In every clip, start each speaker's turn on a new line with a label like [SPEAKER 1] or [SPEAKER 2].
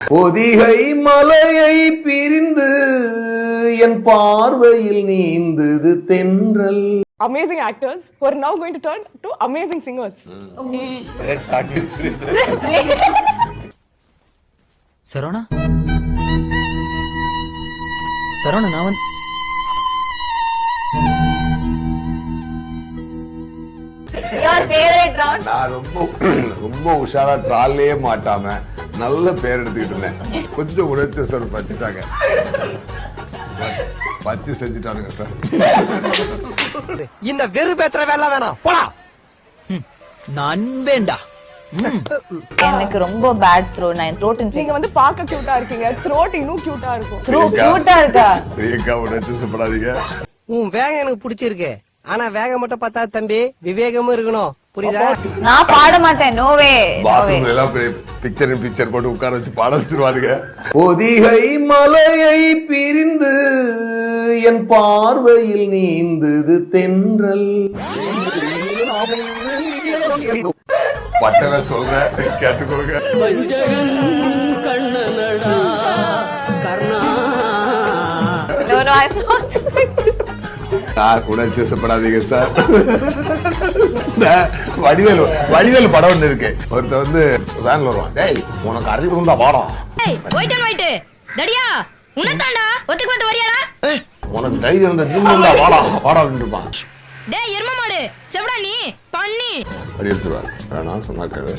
[SPEAKER 1] பொதிகை மலையை பிரிந்து என் பார்வையில் நீந்தது தென்றல்
[SPEAKER 2] amazing actors who are now going to turn to amazing singers.
[SPEAKER 3] Saravana Saravana நான் வந்து?
[SPEAKER 1] நான் ரொம்ப ரொம்ப உஷாரா ட்ராலே மாட்டாம நல்ல பேர் எடுத்துக்கிட்டு இருந்தேன். கொஞ்சம் உழைச்ச சார் பச்சிட்டாங்க பச்சு செஞ்சுட்டானுங்க சார்
[SPEAKER 4] இந்த வெறு பேத்துற வேலை வேணாம். போடா.
[SPEAKER 3] நண்பேண்டா
[SPEAKER 5] எனக்கு ரொம்ப பேட் த்ரோ நான் த்ரோட்
[SPEAKER 2] நீங்க வந்து பார்க்க கியூட்டா இருக்கீங்க. த்ரோட் இன்னும் கியூட்டா இருக்கும்.
[SPEAKER 5] த்ரோ கியூட்டா இருக்கா?
[SPEAKER 1] பிரியங்கா உழைச்சு சாப்பிடாதீங்க.
[SPEAKER 4] உன் வேகம் எனக்கு பிடிச்சிருக்கு. ஆனா வேகம் மட்டும் பார்த்தா தம்பி விவேகமும் இருக்கணும். புரியுதா?
[SPEAKER 5] நான் பாட மாட்டேன் நோவே
[SPEAKER 1] பாத்ரூம்ல எல்லாம் பிக்சர் பிக்சர் போட்டு உட்கார வச்சு பாட வச்சிருவாருங்க பொதிகை மலையை பிரிந்து என் பார்வையில் நீந்தது தென்றல். பட்டனை சொல்றேன் கேட்டுக்கோங்க. சார் உணர்ச்சிப்படாதீங்க சார் வடிவேல் வடிவேல் படம் ஒண்ணு இருக்கு. ஒருத்தர் வந்து வேன்ல வருவான். டேய் உனக்கு அறிவு இருந்தா பாடம்
[SPEAKER 6] ஒயிட் அண்ட் ஒயிட் தடியா உனத்தாண்டா ஒத்துக்கு வந்து வரியாடா.
[SPEAKER 1] உனக்கு தைரியம் இருந்தா ஜிம் இருந்தா வாடா வாடா இருப்பான்.
[SPEAKER 6] டேய் எரும மாடு. செவடா நீ. பண்ணி.
[SPEAKER 1] வடிவேல் சொல்லுவார் வேணாம் சொன்னா கேளு.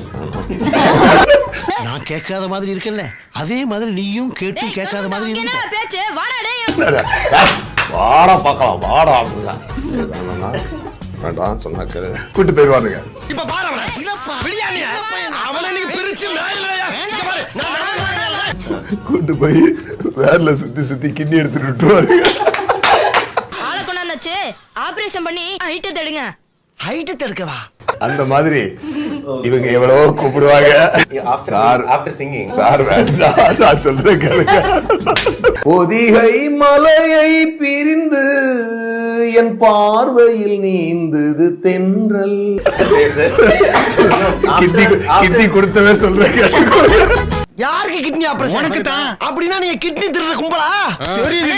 [SPEAKER 7] நான் கேட்காத மாதிரி இருக்கல்ல அதே மாதிரி நீயும் கேட்டு கேட்காத மாதிரி இருக்க
[SPEAKER 6] பேச்சு? வாடா டேய்.
[SPEAKER 1] வாடா பார்க்கலாம். வாடா அப்படின்னா வேணாம்னா வேண்டாம் சொன்னா கேளு கூட்டு
[SPEAKER 7] இப்ப நான்
[SPEAKER 1] கூட்டு போய் வேன்ல சுத்தி சுத்தி கிண்ணி எடுத்துட்டு விட்டுருவாருங்க
[SPEAKER 6] ஆளை கொண்டாந்தாச்சு ஆபரேஷன் பண்ணி ஹைட் தடுங்க.
[SPEAKER 7] ஹைட்டு தடுக்கவா?
[SPEAKER 1] அந்த மாதிரி இவங்க எவ்வளவோ கூப்பிடுவாங்க. சார்
[SPEAKER 8] ஆஃப்டர் சிங்கிங்
[SPEAKER 1] சார் வேண்டாம். நான் சொல்றேன் கேளுங்க. பொதிகை மலையை பிரிந்து என் பார்வையில் நீந்தது தென்றல். கிட்னி கொடுத்தவே சொல்றேன்.
[SPEAKER 7] யாருக்கு கிட்னி ஆபரேஷன் உனக்கு தான். அப்படின்னா நீங்க கிட்னி திருடுற கும்பலா? தெரியுது.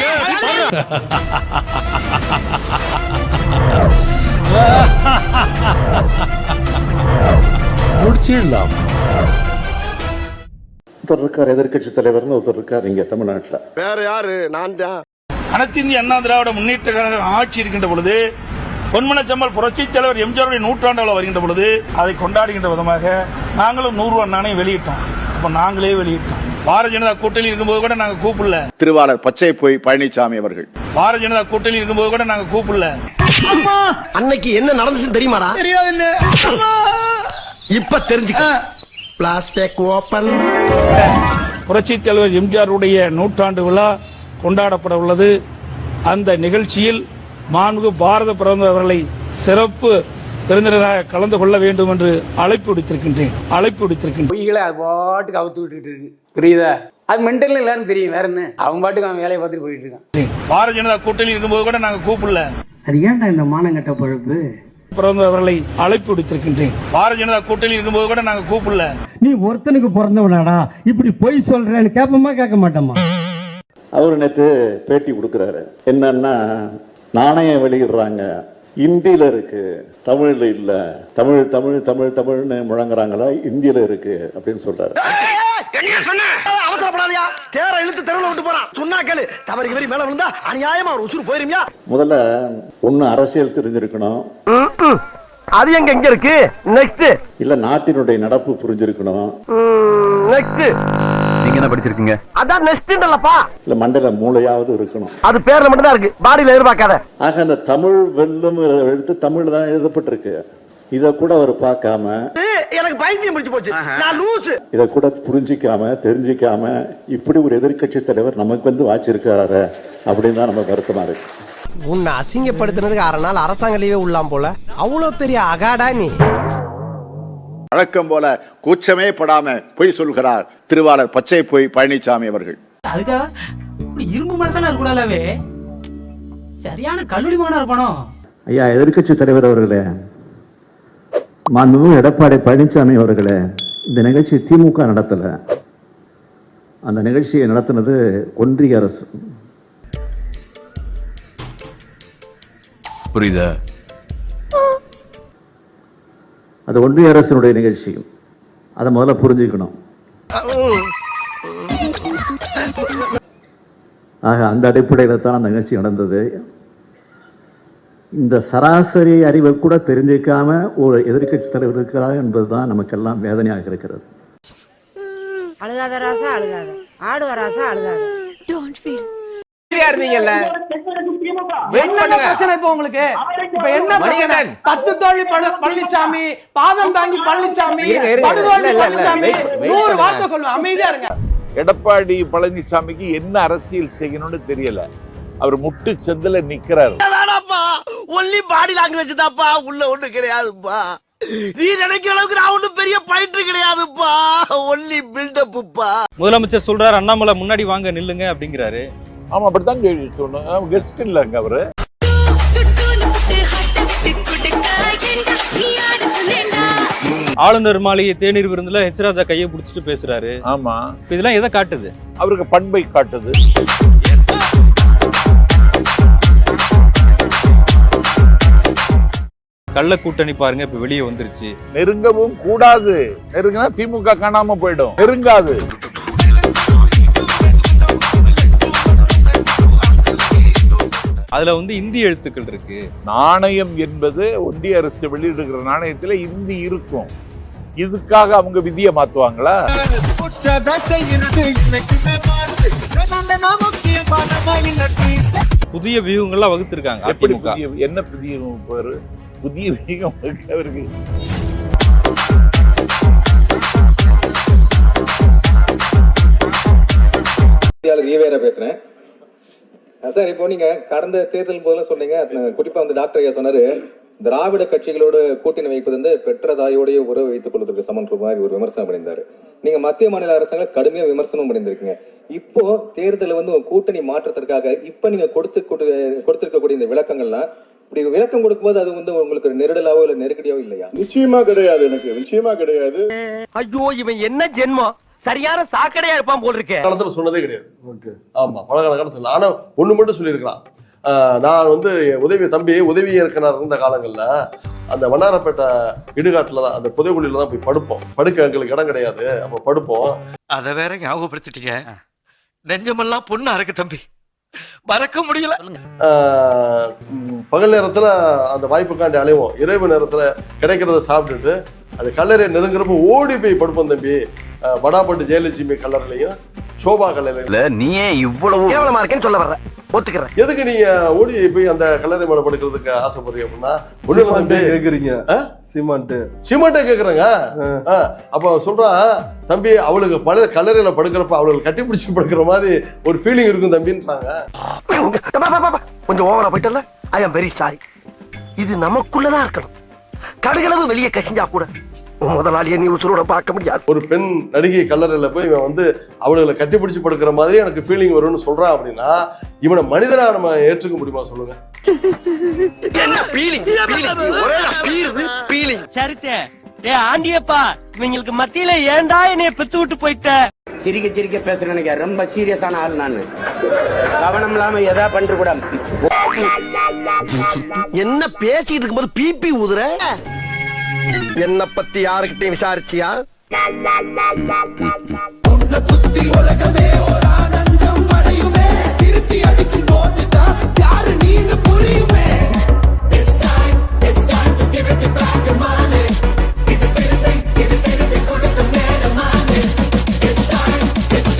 [SPEAKER 9] ஒருத்தர் இருக்கார் எதிர்கட்சி தலைவர்னு ஒருத்தர் இருக்கார் இங்க தமிழ்நாட்டுல.
[SPEAKER 4] வேற யாரு? நான் தான்.
[SPEAKER 10] அனைத்து இந்திய அண்ணா திராவிட முன்னேற்ற கழகம் ஆட்சி இருக்கின்ற பொழுது பொன்மனச்சம்மல் புரட்சி தலைவர் எம்ஜிஆருடைய நூற்றாண்டு வருகின்ற பொழுது அதை கொண்டாடுகின்ற விதமாக நாங்களும் நூறு ரூபா நாணயம் வெளியிட்டோம். அப்ப நாங்களே வெளியிட்டோம். பாரதிய ஜனதா கூட்டணி இருக்கும்போது கூட நாங்க கூப்பிடல.
[SPEAKER 9] திருவாளர் பச்சை போய் பழனிசாமி அவர்கள்.
[SPEAKER 10] பாரதிய ஜனதா கூட்டணி இருக்கும்போது கூட நாங்க கூப்பிடல.
[SPEAKER 4] அன்னைக்கு என்ன நடந்துச்சுன்னு தெரியுமாடா? இப்ப தெரிஞ்சுக்க. பிளாஸ்டிக் ஓபன்
[SPEAKER 10] புரட்சி தலைவர் எம்ஜிஆருடைய நூற்றாண்டு விழா கொண்டாடப்பட உள்ளது. அந்த நிகழ்ச்சியில் மாண்பு பாரத பிரதமர் அவர்களை சிறப்பு விருந்தினராக கலந்து கொள்ள வேண்டும் என்று அழைப்பு விடுத்திருக்கின்றேன். அழைப்பு விடுத்திருக்கின்றேன்.
[SPEAKER 11] பொய்களை அது பாட்டுக்கு அவுத்து விட்டுட்டு இருக்கு. புரியுதா? அது மென்டல் இல்லைன்னு தெரியும். வேற என்ன? அவன் பாட்டுக்கு அவன் வேலையை பார்த்துட்டு போயிட்டு இருக்கான்.
[SPEAKER 10] பாரதிய ஜனதா கூட்டணி இருக்கும்போது கூட நாங்க கூப்பிடல.
[SPEAKER 11] அது ஏன்டா இந்த மானங்கட்ட பழப்பு?
[SPEAKER 10] பிரதமர் அவர்களை அழைப்பு விடுத்திருக்கின்றேன். பாரதிய ஜனதா கூட்டணி இருக்கும்போது கூட நாங்க கூப்பிடல.
[SPEAKER 11] நீ ஒருத்தனுக்கு பிறந்தவனாடா. இப்படி பொய் சொல்றேன்னு கேட்போமா கேட்க மாட்டோமா
[SPEAKER 9] அவர் நேத்து பேட்டி கொடுக்கிறாரு. என்னன்னா நாணயம் வெளியிடுறாங்க. இந்தியில இருக்கு. தமிழ்ல இல்ல. தமிழ் தமிழ் தமிழ் தமிழ்னு முழங்குறாங்களா? இந்தியில இருக்கு அப்படின்னு சொல்றாரு.
[SPEAKER 7] தேர இழுத்து தெருவுல விட்டு போறான். சொன்னா கேளு. தவறு இவரி மேல விழுந்தா அநியாயமா ஒரு உசுறு போயிருமியா?
[SPEAKER 9] முதல்ல ஒண்ணு அரசியல் தெரிஞ்சிருக்கணும்.
[SPEAKER 4] அது எங்க எங்க இருக்கு? நெக்ஸ்ட்
[SPEAKER 9] இல்ல நாட்டினுடைய நடப்பு புரிஞ்சிருக்கணும்.
[SPEAKER 4] நெக்ஸ்ட்
[SPEAKER 9] நீங்க என்ன படிச்சிருக்கீங்க?
[SPEAKER 4] அதான் நெக்ஸ்ட்ன்றலப்பா
[SPEAKER 9] இல்ல மண்டையில மூளையாவது இருக்கணும்.
[SPEAKER 4] அது பேர்ல மட்டும் தான் இருக்கு. பாடியில எதிர்பார்க்காத.
[SPEAKER 9] ஆக அந்த தமிழ் வெல்லும் எழுத்து தமிழ் தான் எழுதப்பட்டிருக்கு. இத கூட அவர் பார்க்காம
[SPEAKER 4] எனக்கு பைத்தியம் பிடிச்சு போச்சு. நான் லூசு.
[SPEAKER 9] இத கூட புரிஞ்சிக்காம தெரிஞ்சிக்காம இப்படி ஒரு எதிர்க்கட்சி தலைவர் நமக்கு வந்து வாச்சிருக்காரு அப்படின்னு தான் நம்ம வருத்தமா இருக்கு.
[SPEAKER 4] உன்னை அசிங்கப்படுத்தினதுக்கு அரை நாள் அரசாங்க லீவே உள்ளாம் போல. அவ்வளவு பெரிய அகாடா நீ.
[SPEAKER 9] வழக்கம் போல கூச்சமே படாம பொய் சொல்கிறார் திருவாளர் பச்சை பொய் பழனிசாமி அவர்கள்.
[SPEAKER 3] இரும்பு மனசனா இருக்கக்கூடாதே சரியான கல்லூரி மகனா இருப்பானோ?
[SPEAKER 9] ஐயா எதிர்க்கட்சி தலைவர் அவர்களே மாண்புமிகு எடப்பாடி பழனிசாமி அவர்களே இந்த நிகழ்ச்சி திமுக நடத்தல. அந்த நிகழ்ச்சியை நடத்தினது ஒன்றிய அரசு.
[SPEAKER 12] புரியுதா?
[SPEAKER 9] அது ஒன்றிய அரசினுடைய நிகழ்ச்சி. அதை முதல்ல புரிஞ்சுக்கணும். ஆக அந்த அடிப்படையில் தான் அந்த நிகழ்ச்சி நடந்தது. இந்த சராசரி அறிவை கூட தெரிஞ்சிக்காம ஒரு எதிர்க்கட்சி தலைவர் இருக்கிறார் என்பதுதான் நமக்கெல்லாம் வேதனையாக இருக்கிறது.
[SPEAKER 13] அழுகாத ராசா அழுகாத. ஆடு ராசா அழுகாத.
[SPEAKER 7] இருந்தீங்கல்ல என்ன பிரச்சனை இப்ப உங்களுக்கு? இப்ப என்ன பிரச்சனை? பத்து பழ- பழனிசாமி பாதம் தாங்கி பழனிசாமி பழனிசாமி நூறு வார்த்தை சொல்லுவேன் அமைதியா இருங்க.
[SPEAKER 14] எடப்பாடி பழனிசாமிக்கு என்ன அரசியல் செய்யணும்னு தெரியல. அவர் முட்டு செந்தில நிக்கிறாரு.
[SPEAKER 15] வேணாப்பா ஒன்லி பாடி லாங்குவேஜ் தான்ப்பா. உள்ள ஒண்ணு கிடையாதுப்பா. நீ நினைக்கிற அளவுக்கு நான் ஒண்ணும் பெரிய பயிற்று கிடையாதுப்பா. ஒன்லி பில்டப்புப்பா
[SPEAKER 16] முதலமைச்சர் சொல்றாரு அண்ணாமலை முன்னாடி வாங்க நில்லுங்க அப்படிங்கிறாரு.
[SPEAKER 14] ஆமா அப்படித்தான் கேள்வி சொன்னோம் கெஸ்ட் இல்லைங்க அவரு.
[SPEAKER 16] ஆளுநர் மாளிகை தேநீர் விருந்துல ஹெச் ராஜா கையை பிடிச்சிட்டு பேசுறாரு.
[SPEAKER 14] ஆமா.
[SPEAKER 16] இப்ப இதெல்லாம் எதை காட்டுது?
[SPEAKER 14] அவருக்கு பண்பை காட்டுது.
[SPEAKER 16] கள்ள கூட்டணி பாருங்க இப்ப வெளியே வந்துருச்சு.
[SPEAKER 14] நெருங்கவும் கூடாது. நெருங்கினா திமுக காணாம போயிடும். நெருங்காது.
[SPEAKER 16] அதுல வந்து இந்திய எழுத்துக்கள் இருக்கு.
[SPEAKER 14] நாணயம் என்பது ஒன்றிய அரசு வெளியிடுகிற நாணயத்துல இந்தி இருக்கும். இதுக்காக அவங்க விதியை மாத்துவாங்களா?
[SPEAKER 16] புதிய வியூகங்கள்லாம் வகுத்திருக்காங்க
[SPEAKER 14] எப்படி புதிய என்ன புதிய பேரு புதிய வியூகம் இருக்கு. அவருக்கு
[SPEAKER 12] ஈவேரா பேசுறேன். சார் இப்போ நீங்க கடந்த தேர்தல் போதுல சொன்னீங்க. குறிப்பா வந்து டாக்டர் ஐயா சொன்னாரு திராவிட கட்சிகளோடு கூட்டணி வைப்பது வந்து பெற்ற தாயோடைய உறவு வைத்துக் கொள்வதற்கு சமன்ற மாதிரி ஒரு விமர்சனம் பண்ணியிருந்தாரு. நீங்க மத்திய மாநில அரசாங்க கடுமையா விமர்சனம் பண்ணியிருந்திருக்கீங்க. இப்போ தேர்தலில் வந்து உங்க கூட்டணி மாற்றத்திற்காக இப்ப நீங்க கொடுத்து கொடு- கொடுத்திருக்கக்கூடிய இந்த விளக்கங்கள்லாம் இப்படி விளக்கம் கொடுக்கும்போது அது வந்து உங்களுக்கு நெருடலாவோ இல்ல நெருக்கடியாவோ இல்லையா?
[SPEAKER 9] நிச்சயமா கிடையாது எனக்கு. நிச்சயமா கிடையாது.
[SPEAKER 7] ஐயோ இவன் என்ன ஜென்மம் சரியான சாக்கடையா இருப்பான் போல் இருக்கே.
[SPEAKER 15] காலத்துல சொன்னதே கிடையாது. ஆமா பழகால காலத்துல. ஆனா ஒண்ணு மட்டும் சொல்லியிருக்கலாம் ஆஹ் நான் வந்து உதவி தம்பி உதவி இயக்குனர் இருந்த காலங்கள்ல அந்த வண்ணாரப்பேட்டை இடுகாட்டுல தான் அந்த புதைகுழியில தான் போய் படுப்போம். படுக்க எங்களுக்கு இடம் கிடையாது. அப்ப படுப்போம்.
[SPEAKER 17] அத வேற ஞாபகப்படுத்திட்டீங்க. நெஞ்சமெல்லாம் பொண்ணா இருக்கு தம்பி. மறக்க முடியல.
[SPEAKER 15] பகல் நேரத்துல அந்த வாய்ப்புக்காண்டி அலைவோம். இரவு நேரத்துல கிடைக்கிறத சாப்பிட்டுட்டு அது கல்லறை நெருங்குறப்ப ஓடி போய் படுப்போம் தம்பி. ஆஹ் வடாப்பட்டு ஜெயலட்சுமி கல்லறையிலையும் சோபா கல்லறையிலையும்
[SPEAKER 17] நீ ஏன் இவ்வளவு
[SPEAKER 7] கேவலமா இருக்கேன்னு சொல்ல வர்றேன். ஒத்துக்கிறேன்.
[SPEAKER 15] எதுக்கு நீங்க ஓடி போய் அந்த கல்லறை மேல படுக்கிறதுக்கு ஆசைப்படுறீங்க அப்படின்னா? ஒண்ணு
[SPEAKER 9] கேக்குறீங்க? சிமெண்ட்
[SPEAKER 15] சிமெண்ட்டை. கேக்குறேங்க? அப்ப சொல்றான் தம்பி அவளுக்கு பழைய கல்லறையில படுக்கிறப்ப அவளுக்கு கட்டி பிடிச்சி படுக்கிற மாதிரி ஒரு ஃபீலிங் இருக்கும் தம்பின்றாங்க.
[SPEAKER 7] கொஞ்சம் ஓவரா போயிட்டல ஐ அம் வெரி சாரி இது நமக்குள்ளதான் இருக்கணும். கடுகளவு வெளியே கசிஞ்சா கூட முதலாளியை நீ உசுரோட பார்க்க முடியாது.
[SPEAKER 15] ஒரு பெண் நடிகை கல்லறையில போய் இவன் வந்து அவளுகளை கட்டி பிடிச்சி படுக்கிற மாதிரி எனக்கு ஃபீலிங் வரும்னு சொல்றான் அப்படின்னா இவனை மனிதனா நம்ம ஏற்றுக்க முடியுமா சொல்லுங்க?
[SPEAKER 7] என்ன ஒரே பீருது சரித்தே. ஏ ஆண்டியப்பா இவங்களுக்கு மத்தியில ஏன்டா என்னைய பெத்து விட்டு போயிட்ட?
[SPEAKER 18] சிரிக்க சிரிக்க பேசுறேன் நினைக்க ரொம்ப சீரியஸான ஆள் நான். கவனம் இல்லாம எதா பண்ணிட்டு கூட
[SPEAKER 7] என்ன பேசிட்டு இருக்கும்போது பிபி ஊதுற? என்ன பத்தி யாருக்கிட்டையும் விசாரிச்சியா? உன்னை புத்தி உலகமே